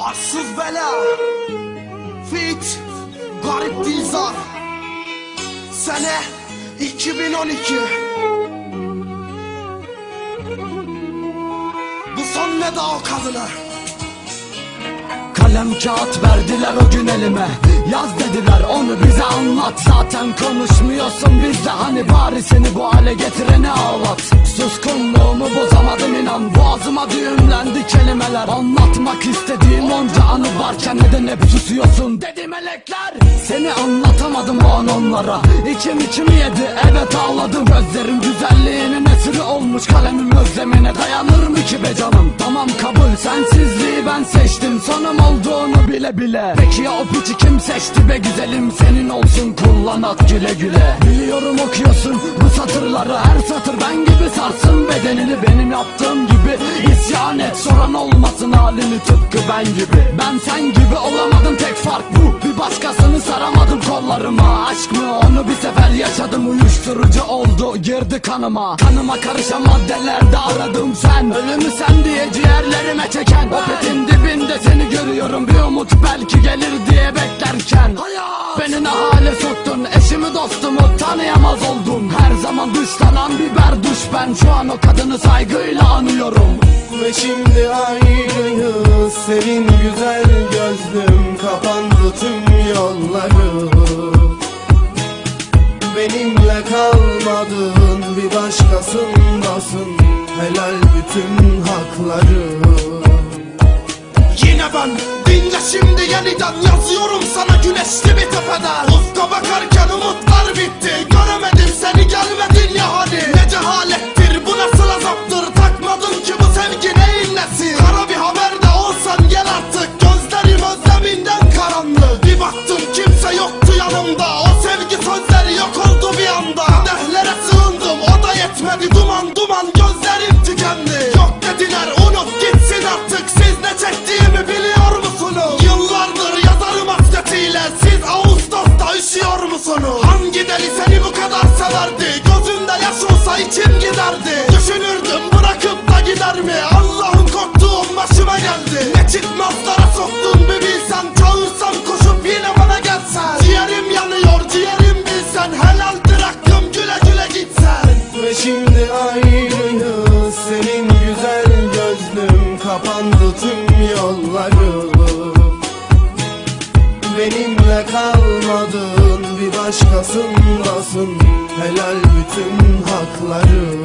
Arsız bela. Fit Garip Dizar Sene 2012 Bu son ne daha o kadına Kalem kağıt verdiler o gün elime. Yaz dediler onu bize anlat. Zaten konuşmuyorsun bizde Hani bari seni bu hale getireni ağlat. Suskunluğumu bozamadım inan. Boğazıma düğümlendi kelimeler. Anlatmak istediğim onca anı varken Neden hep susuyorsun? Dedi melekler Seni anlatamadım o an onlara. İçim içimi yedi evet ağladım. Gözlerim güzelliğinin esiri olmuş. Kalemim özlemine dayanır mı ki be canım? Tamam kabul sensizliği ben seçtim. Sonum olduğunu bile bile. Peki ya o piçi kim seçti be güzelim? Senin olsun kullan at güle güle. Biliyorum okuyorsun satırları Her satır ben gibi sarsın bedenini Benim yaptığım gibi. İsyan et Soran olmasın halini tıpkı ben gibi. Ben sen gibi olamadım tek fark bu. Bir başkasını saramadım kollarıma. Aşk mı? Onu bir sefer yaşadım Uyuşturucu oldu girdi kanıma. Kanıma karışan maddelerde aradım sen. Ölümü sen diye ciğerlerime çeken. O petin dibinde seni görüyorum. Bir umut belki gelir diye zaman dışlanan biber duş. Ben Şu an o kadını saygıyla anıyorum. Ve şimdi ayrıyız Senin güzel gözlüm Kapandı tüm yolları. Benimle kalmadın Bir başkasındasın. Helal bütün hakları. Yine ben dinle şimdi yeniden Yazıyorum sana güneşli bir tepeden. Ufka bakarken şimdi ayrıyız Senin güzel gözlüm Kapandı tüm yolları Benimle kalmadın Bir başkasındasın Helal bütün hakları